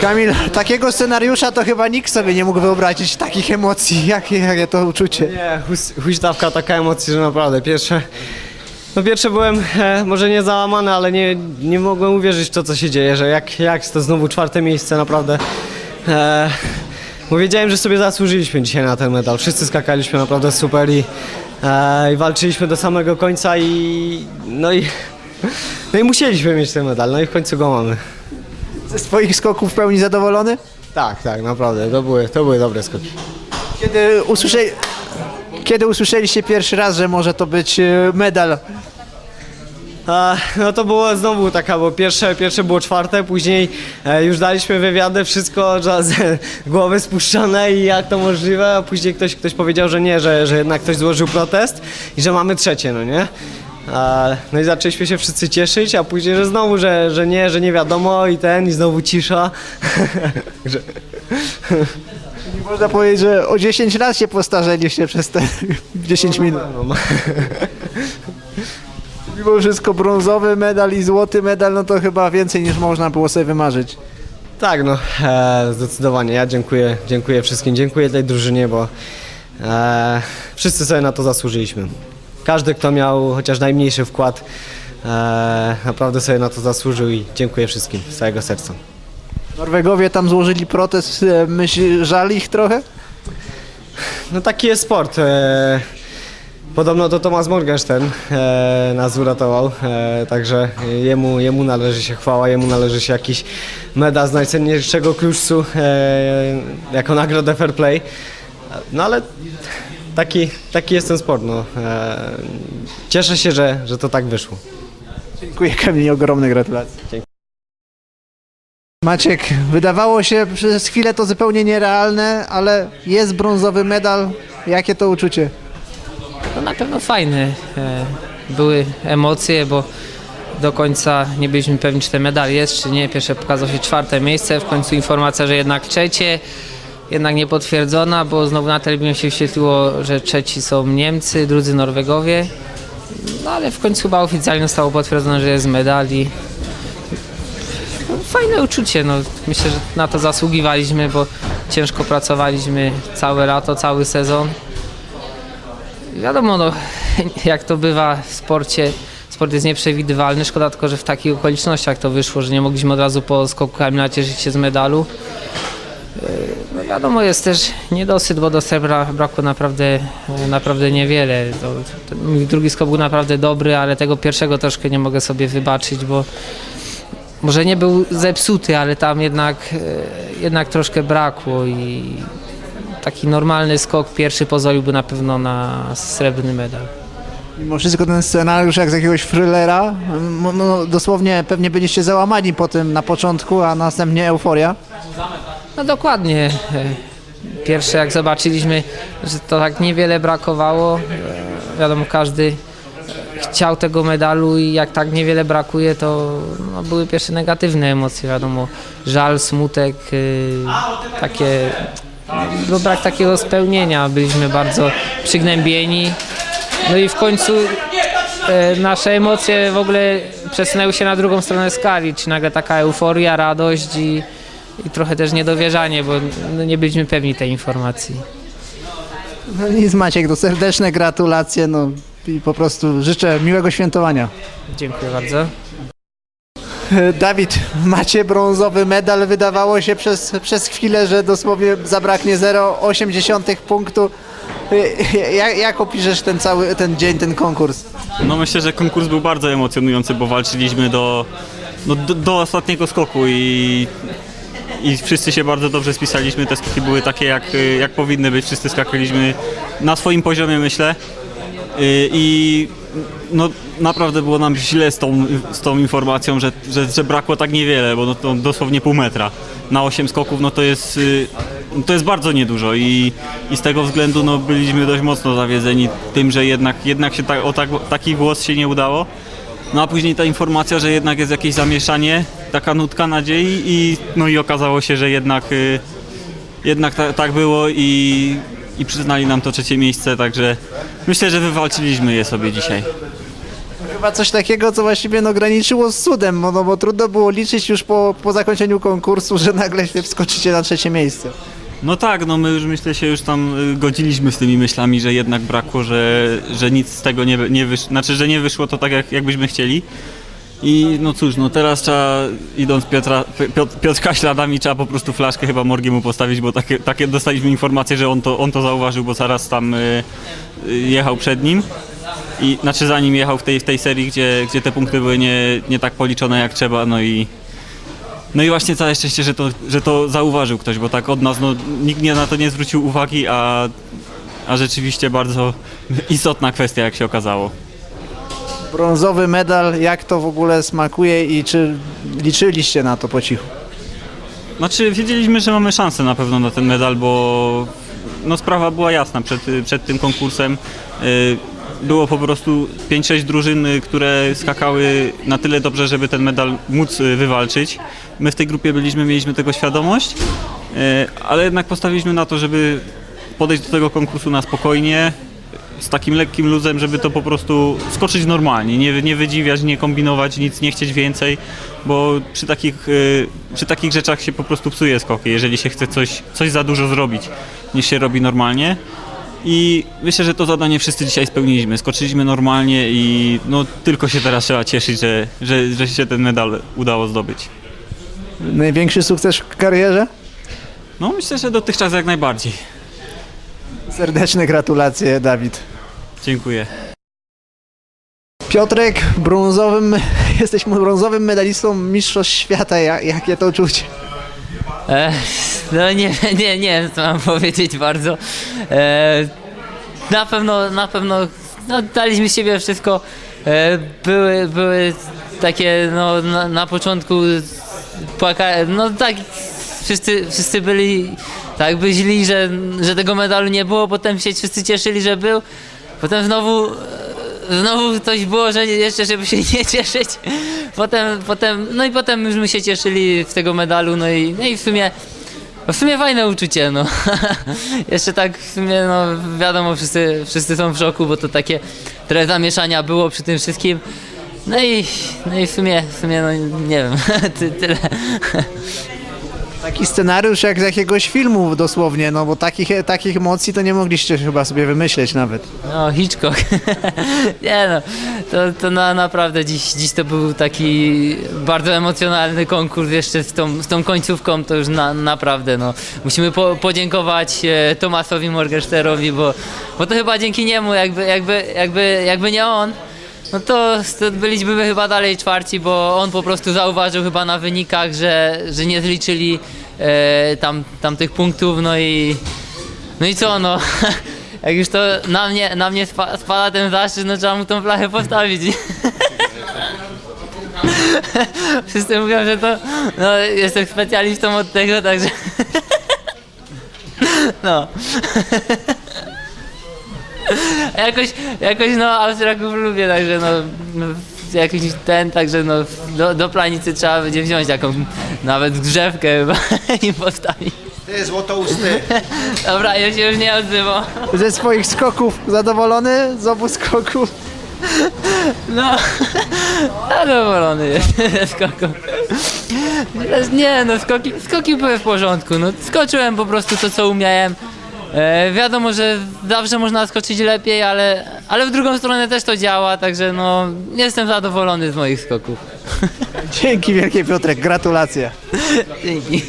Kamil, takiego scenariusza to chyba nikt sobie nie mógł wyobrazić, takich emocji, jakie, jakie to uczucie. Nie, hus- huśtawka, taka emocja, że naprawdę pierwsze... No pierwsze byłem e, może nie załamany, ale nie, nie mogłem uwierzyć w to, co się dzieje, że jak, jak to znowu czwarte miejsce, naprawdę. E, bo wiedziałem, że sobie zasłużyliśmy dzisiaj na ten medal. Wszyscy skakaliśmy naprawdę super i, e, i walczyliśmy do samego końca i no i no i musieliśmy mieć ten medal, no i w końcu go mamy. Ze swoich skoków w pełni zadowolony? Tak, tak, naprawdę, to były, to były dobre skoki. Kiedy, usłyszeli, kiedy usłyszeliście pierwszy raz, że może to być e, medal? A, no to było znowu taka, bo pierwsze, pierwsze było czwarte, później e, już daliśmy wywiady, wszystko z głowy spuszczone i jak to możliwe, a później ktoś, ktoś powiedział, że nie, że, że jednak ktoś złożył protest i że mamy trzecie, no nie? A, no i zaczęliśmy się wszyscy cieszyć, a później, że znowu, że, że nie, że nie wiadomo i ten, i znowu cisza. Także- Można powiedzieć, że o 10 lat się postarzeliście przez te 10 minut. no, Mimo wszystko brązowy medal i złoty medal, no to chyba więcej niż można było sobie wymarzyć. Tak, no e, zdecydowanie. Ja dziękuję, dziękuję wszystkim, dziękuję tej drużynie, bo e, wszyscy sobie na to zasłużyliśmy. Każdy, kto miał chociaż najmniejszy wkład, e, naprawdę sobie na to zasłużył i dziękuję wszystkim z całego serca. Norwegowie tam złożyli protest, e, myśl, żal ich trochę? No taki jest sport. E, podobno to Tomasz Morgenstern e, nas uratował, e, także jemu, jemu należy się chwała, jemu należy się jakiś medal z najcenniejszego kluczcu e, jako nagrodę fair play. No ale taki, taki jest ten sport. No. E, cieszę się, że, że to tak wyszło. Dziękuję Kamil, ogromne gratulacje. Dzięki. Maciek, wydawało się przez chwilę to zupełnie nierealne, ale jest brązowy medal. Jakie to uczucie? No na pewno fajne. e, Były emocje, bo do końca nie byliśmy pewni, czy ten medal jest, czy nie. Pierwsze pokazało się czwarte miejsce, w końcu informacja, że jednak trzecie, jednak niepotwierdzona, bo znowu na telewizyji się wyświetliło, że trzeci są Niemcy, drudzy Norwegowie. No ale w końcu chyba oficjalnie zostało potwierdzone, że jest medal i fajne uczucie. No, myślę, że na to zasługiwaliśmy, bo ciężko pracowaliśmy całe lato, cały sezon. Wiadomo, no, jak to bywa w sporcie, sport jest nieprzewidywalny. Szkoda tylko, że w takich okolicznościach to wyszło, że nie mogliśmy od razu po skoku Kamila cieszyć się z medalu. Yy, No wiadomo, jest też niedosyt, bo do srebra brakło naprawdę, e, naprawdę niewiele. To, to, drugi skok był naprawdę dobry, ale tego pierwszego troszkę nie mogę sobie wybaczyć, bo może nie był zepsuty, ale tam jednak, e, jednak troszkę brakło i taki normalny skok pierwszy pozwoliłby na pewno na srebrny medal. Mimo wszystko ten scenariusz jak z jakiegoś thrillera, no, no, dosłownie pewnie byliście załamani po tym na początku, a następnie euforia. No dokładnie. Pierwsze jak zobaczyliśmy, że to tak niewiele brakowało, e, wiadomo każdy chciał tego medalu i jak tak niewiele brakuje, to no, były pierwsze negatywne emocje, wiadomo, żal, smutek, e, takie, no, brak takiego spełnienia, byliśmy bardzo przygnębieni. No i w końcu e, nasze emocje w ogóle przesunęły się na drugą stronę skali, czy nagle taka euforia, radość i, i trochę też niedowierzanie, bo no, nie byliśmy pewni tej informacji. No nic Maciek, to serdeczne gratulacje, no i po prostu życzę miłego świętowania. Dziękuję bardzo. Dawid, macie brązowy medal, wydawało się przez, przez chwilę, że dosłownie zabraknie 0,8 punktu. Jak, jak opiszesz ten cały ten dzień, ten konkurs? No myślę, że konkurs był bardzo emocjonujący, bo walczyliśmy do, no, do, do ostatniego skoku i, i wszyscy się bardzo dobrze spisaliśmy. Te skoki były takie jak, jak powinny być. Wszyscy skakaliśmy na swoim poziomie myślę. Y, I no, naprawdę było nam źle z tą, z tą informacją, że, że, że brakło tak niewiele, bo no, to dosłownie pół metra. Na 8 skoków no, to, jest, y, to jest bardzo niedużo i, i z tego względu no, byliśmy dość mocno zawiedzeni tym, że jednak, jednak się ta, o tak, taki głos się nie udało. No a później ta informacja, że jednak jest jakieś zamieszanie, taka nutka nadziei i, no, i okazało się, że jednak, y, jednak ta, tak było i, i przyznali nam to trzecie miejsce, także myślę, że wywalczyliśmy je sobie dzisiaj. Chyba coś takiego, co właściwie no, graniczyło z cudem, bo, no, bo trudno było liczyć już po, po zakończeniu konkursu, że nagle się wskoczycie na trzecie miejsce. No tak, no my już myślę się już tam y, godziliśmy z tymi myślami, że jednak brakło, że, że nic z tego nie, nie wyszło, znaczy, że nie wyszło to tak jak, jakbyśmy chcieli. I no cóż, no teraz trzeba, idąc Piotra, Piotr, Piotrka śladami, trzeba po prostu flaszkę chyba morgiemu postawić, bo takie, takie dostaliśmy informację, że on to, on to zauważył, bo zaraz tam y, y, jechał przed nim. I znaczy za nim jechał w tej, w tej serii, gdzie, gdzie te punkty były nie, nie tak policzone jak trzeba, no i no i właśnie całe szczęście, że to, że to zauważył ktoś, bo tak od nas no, nikt nie na to nie zwrócił uwagi, a, a rzeczywiście bardzo istotna kwestia, jak się okazało. Brązowy medal, jak to w ogóle smakuje i czy liczyliście na to po cichu? Znaczy wiedzieliśmy, że mamy szansę na pewno na ten medal, bo no, sprawa była jasna przed, przed tym konkursem. Y, Było po prostu 5-6 drużyn, y, które skakały na tyle dobrze, żeby ten medal móc y, wywalczyć. My w tej grupie byliśmy, mieliśmy tego świadomość, y, ale jednak postawiliśmy na to, żeby podejść do tego konkursu na spokojnie, z takim lekkim luzem, żeby to po prostu skoczyć normalnie, nie, nie wydziwiać, nie kombinować, nic nie chcieć więcej, bo przy takich, przy takich rzeczach się po prostu psuje skoki, jeżeli się chce coś, coś za dużo zrobić, niż się robi normalnie. I myślę, że to zadanie wszyscy dzisiaj spełniliśmy. Skoczyliśmy normalnie i no, tylko się teraz trzeba cieszyć, że, że, że się ten medal udało zdobyć. Największy sukces w karierze? No myślę, że dotychczas jak najbardziej. Serdeczne gratulacje, Dawid. Dziękuję. Piotrek, brązowym, jesteś brązowym medalistą Mistrzostw Świata. Ja, jakie to czucie? E, no nie, nie, nie wiem co mam powiedzieć bardzo. E, na pewno, na pewno no, daliśmy siebie wszystko. E, były, były takie no, na, na początku płaka, no tak wszyscy, wszyscy byli tak jakby źli, że, że tego medalu nie było, potem się wszyscy cieszyli, że był. Potem znowu znowu coś było, że jeszcze żeby się nie cieszyć. Potem, potem, no i potem już my się cieszyli z tego medalu, no i, no i w sumie w sumie fajne uczucie, no. jeszcze tak w sumie, no wiadomo, wszyscy, wszyscy są w szoku, bo to takie trochę zamieszania było przy tym wszystkim. No i, no i w sumie, w sumie, no nie wiem, Ty, tyle. Taki scenariusz jak z jakiegoś filmu dosłownie, no bo takich, takich emocji to nie mogliście chyba sobie wymyśleć nawet. No, Hitchcock. nie no, to, to na, naprawdę dziś, dziś to był taki bardzo emocjonalny konkurs jeszcze z tą, z tą końcówką, to już na, naprawdę no. Musimy po, podziękować e, Tomasowi Morgensterowi, bo, bo to chyba dzięki niemu, jakby, jakby, jakby, jakby nie on, no to, byliśmy chyba dalej czwarci, bo on po prostu zauważył chyba na wynikach, że, że nie zliczyli e, tam, tam tych punktów, no i no i co no, jak już to na mnie, na mnie spa, spada ten zaszczyt, no trzeba mu tą flachę postawić. Wszyscy mówią, że to, no jestem specjalistą od tego, także no. Jakoś, jakoś no Austriaków lubię, także no, no jakiś ten, także no do, do planicy trzeba będzie wziąć taką nawet drzewkę chyba i postawić. Ty, złotousty. Dobra, ja się już nie odzywam. Ze swoich skoków zadowolony z obu skoków? No, zadowolony jestem ze skoku. Nie no, skoki, skoki były w porządku, no skoczyłem po prostu to co umiałem. E, wiadomo, że zawsze można skoczyć lepiej, ale, ale w drugą stronę też to działa, także no jestem zadowolony z moich skoków. Dzięki wielkie Piotrek, gratulacje. Dzięki.